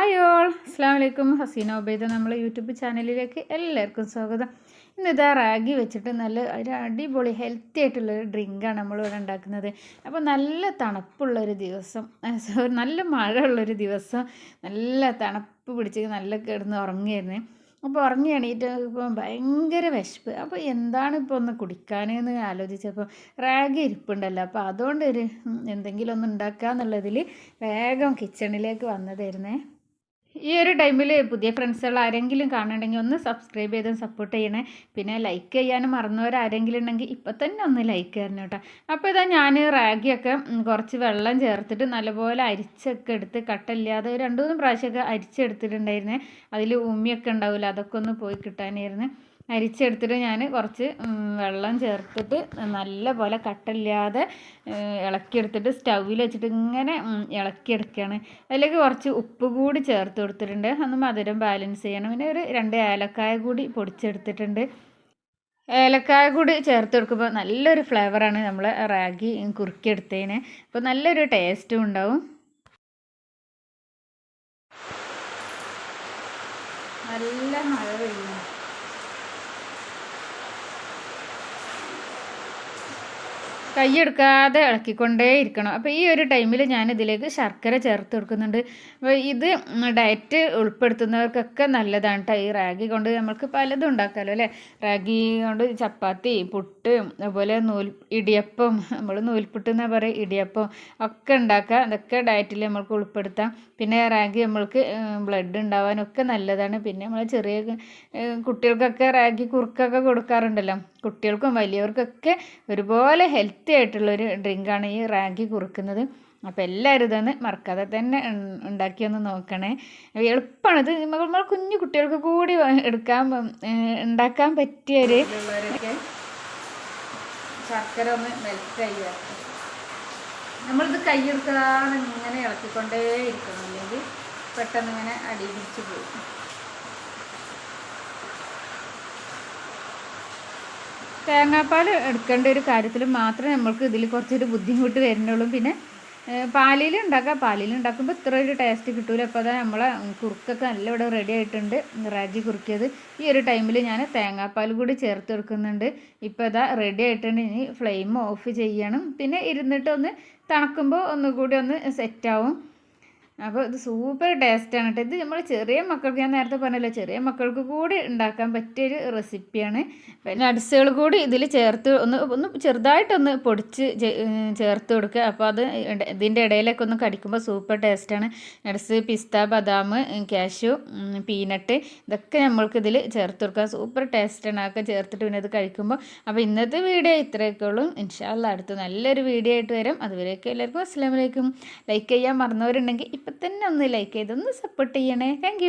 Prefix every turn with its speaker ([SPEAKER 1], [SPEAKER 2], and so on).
[SPEAKER 1] Hi all അസ്സാം വലൈക്കും ഹസീന ഒബൈദ നമ്മളെ യൂട്യൂബ് ചാനലിലേക്ക് എല്ലാവർക്കും സ്വാഗതം. ഇന്ന് റാഗി വെച്ചിട്ട് നല്ല ഒരു അടിപൊളി ഹെൽത്തി ആയിട്ടുള്ളൊരു ഡ്രിങ്കാണ് നമ്മളിവിടെ ഉണ്ടാക്കുന്നത്. അപ്പോൾ നല്ല തണുപ്പുള്ളൊരു ദിവസം. നല്ല മഴ ഉള്ളൊരു ദിവസം. നല്ല തണുപ്പ് പിടിച്ച് നല്ല കിടന്ന് ഉറങ്ങിയായിരുന്നു. അപ്പോൾ ഉറങ്ങി എണീറ്റ് ഇപ്പോൾ ഭയങ്കര വിശപ്പ്. അപ്പോൾ എന്താണ് ഇപ്പോൾ ഒന്ന് കുടിക്കാനെന്ന് ആലോചിച്ചപ്പോൾ റാഗി ഇരിപ്പുണ്ടല്ലോ. അപ്പോൾ അതുകൊണ്ട് ഒരു എന്തെങ്കിലും ഒന്ന് ഉണ്ടാക്കുക എന്നുള്ളതിൽ വേഗം കിച്ചണിലേക്ക് വന്നതായിരുന്നേ. ഈ ഒരു ടൈമിൽ പുതിയ ഫ്രണ്ട്സുകൾ ആരെങ്കിലും കാണുന്നുണ്ടെങ്കിൽ ഒന്ന് സബ്സ്ക്രൈബ് ചെയ്തും സപ്പോർട്ട് ചെയ്യണേ. പിന്നെ ലൈക്ക് ചെയ്യാനും മറന്നവർ ആരെങ്കിലും ഉണ്ടെങ്കിൽ ഇപ്പം തന്നെ ഒന്ന് ലൈക്ക് തരണം കേട്ടോ അപ്പോൾ ഇതാ ഞാൻ റാഗിയൊക്കെ കുറച്ച് വെള്ളം ചേർത്തിട്ട് നല്ലപോലെ അരിച്ചൊക്കെ എടുത്ത് കട്ടല്ലാതെ രണ്ട് മൂന്ന് പ്രാവശ്യമൊക്കെ അരിച്ചെടുത്തിട്ടുണ്ടായിരുന്നേ. അതിൽ ഉമ്മിയൊക്കെ ഉണ്ടാവില്ല അതൊക്കെ ഒന്ന് പോയി കിട്ടാനായിരുന്നു. അരിച്ചെടുത്തിട്ട് ഞാൻ കുറച്ച് വെള്ളം ചേർത്തിട്ട് നല്ല പോലെ കട്ടില്ലാതെ ഇളക്കിയെടുത്തിട്ട് സ്റ്റൗവിൽ വെച്ചിട്ട് ഇങ്ങനെ ഇളക്കിയെടുക്കുകയാണ് അതിലേക്ക് കുറച്ച് ഉപ്പ് കൂടി ചേർത്ത് കൊടുത്തിട്ടുണ്ട്. ഒന്ന് മധുരം ബാലൻസ് ചെയ്യണം. പിന്നെ ഒരു രണ്ട് ഏലക്കായ കൂടി പൊടിച്ചെടുത്തിട്ടുണ്ട്. ഏലക്കായ കൂടി ചേർത്ത് കൊടുക്കുമ്പോൾ നല്ലൊരു ഫ്ലേവറാണ് നമ്മൾ റാഗി കുറുക്കിയെടുത്തതിന് അപ്പോൾ നല്ലൊരു ടേസ്റ്റും ഉണ്ടാവും. നല്ല മഴ പെയ്യുന്നു. കൈയെടുക്കാതെ ഇളക്കിക്കൊണ്ടേ ഇരിക്കണം. അപ്പോൾ ഈ ഒരു ടൈമിൽ ഞാൻ ഇതിലേക്ക് ശർക്കര ചേർത്ത് കൊടുക്കുന്നുണ്ട്. അപ്പോൾ ഇത് ഡയറ്റ് ഉൾപ്പെടുത്തുന്നവർക്കൊക്കെ നല്ലതാണ് കേട്ടോ ഈ റാഗി കൊണ്ട് നമുക്ക് പലതും ഉണ്ടാക്കാമല്ലോ അല്ലേ? റാഗി കൊണ്ട് ചപ്പാത്തി പുട്ട് അതുപോലെ നൂൽ ഇടിയപ്പം. നമ്മൾ നൂൽപുട്ട് എന്നാ പറയുക ഇടിയപ്പം ഒക്കെ ഉണ്ടാക്കാം. അതൊക്കെ ഡയറ്റിൽ നമ്മൾക്ക് ഉൾപ്പെടുത്താം. പിന്നെ റാഗി നമ്മൾക്ക് ബ്ലഡ് ഉണ്ടാവാനൊക്കെ നല്ലതാണ്. പിന്നെ നമ്മൾ ചെറിയ കുട്ടികൾക്കൊക്കെ റാഗി കുറുക്കൊക്കെ കൊടുക്കാറുണ്ടല്ലോ? കുട്ടികൾക്കും വലിയവർക്കൊക്കെ ഒരുപോലെ ഹെൽത്തി ആയിട്ടുള്ളൊരു ഡ്രിങ്കാണ് ഈ റാഗി കുറുക്കുന്നത്. അപ്പോൾ എല്ലാവരും ഇതൊന്ന് മറക്കാതെ തന്നെ ഉണ്ടാക്കിയൊന്ന് നോക്കണേ. എളുപ്പമാണ് ഇത് നമ്മൾ കുഞ്ഞു കുട്ടികൾക്ക് കൂടി എടുക്കാൻ ഉണ്ടാക്കാൻ പറ്റിയ ഒരു ശർക്കര ഒന്ന് മെൽറ്റ് ചെയ്യുക. നമ്മളിത് കൈയെടുക്കാതെ ഇങ്ങനെ ഇളക്കിക്കൊണ്ടേ ഇരിക്കണം അല്ലെങ്കിൽ പെട്ടെന്ന് ഇങ്ങനെ അടി പിടിച്ച് പോകും. തേങ്ങാപ്പാൽ എടുക്കേണ്ട ഒരു കാര്യത്തിൽ മാത്രമേ നമ്മൾക്ക് ഇതിൽ കുറച്ചൊരു ബുദ്ധിമുട്ട് വരുന്നുള്ളൂ. പിന്നെ പാലിൽ ഉണ്ടാക്കാം. പാലിൽ ഉണ്ടാക്കുമ്പോൾ ഇത്ര ഒരു ടേസ്റ്റ് കിട്ടൂല. അപ്പോൾ അതാ നമ്മളെ കുറുക്കൊക്കെ നല്ല ഇവിടെ റെഡി ആയിട്ടുണ്ട്. റാജി കുറുക്കിയത്. ഈ ഒരു ടൈമിൽ ഞാൻ തേങ്ങാപ്പാൽ കൂടി ചേർത്ത് കൊടുക്കുന്നുണ്ട്. ഇപ്പോൾ ഇതാ റെഡി ആയിട്ടുണ്ട്. ഇനി ഫ്ലെയിം ഓഫ് ചെയ്യണം. പിന്നെ ഇരുന്നിട്ട് ഒന്ന് തണുക്കുമ്പോൾ ഒന്നുകൂടി ഒന്ന് സെറ്റാവും അപ്പോൾ ഇത് സൂപ്പർ ടേസ്റ്റാണ് കേട്ടോ. ഇത് നമ്മൾ ചെറിയ മക്കൾക്ക് ഞാൻ നേരത്തെ പറഞ്ഞല്ലോ ചെറിയ മക്കൾക്ക് കൂടി ഉണ്ടാക്കാൻ പറ്റിയ ഒരു റെസിപ്പിയാണ് പിന്നെ നട്സുകൾ കൂടി ഇതിൽ ചേർത്ത് ഒന്ന് ഒന്ന് ചെറുതായിട്ടൊന്ന് പൊടിച്ച് ചേർത്ത് കൊടുക്കുക. അപ്പോൾ അത് ഇതിന്റെ ഇടയിലൊക്കെ ഒന്ന് കടിക്കുമ്പോൾ സൂപ്പർ ടേസ്റ്റാണ് നട്സ് പിസ്ത ബദാം കാഷ്യൂ പീനട്ട് ഇതൊക്കെ നമ്മൾക്ക് ഇതിൽ ചേർത്ത് കൊടുക്കുക. സൂപ്പർ ടേസ്റ്റാണ് അതൊക്കെ ചേർത്തിട്ട് പിന്നെ അത് കഴിക്കുമ്പോൾ. അപ്പോൾ ഇന്നത്തെ വീഡിയോ ഇത്രയൊക്കെ ഉള്ളൂ. ഇൻഷാല്ല അടുത്ത് നല്ലൊരു വീഡിയോ ആയിട്ട് വരും. അതുവരെയൊക്കെ എല്ലാവർക്കും അസ്സാം വലൈക്കും ലൈക്ക് ചെയ്യാൻ മറന്നവരുണ്ടെങ്കിൽ ഇപ്പം തന്നെ ഒന്ന് ലൈക്ക് ചെയ്തൊന്ന് സപ്പോർട്ട് ചെയ്യണേ. താങ്ക്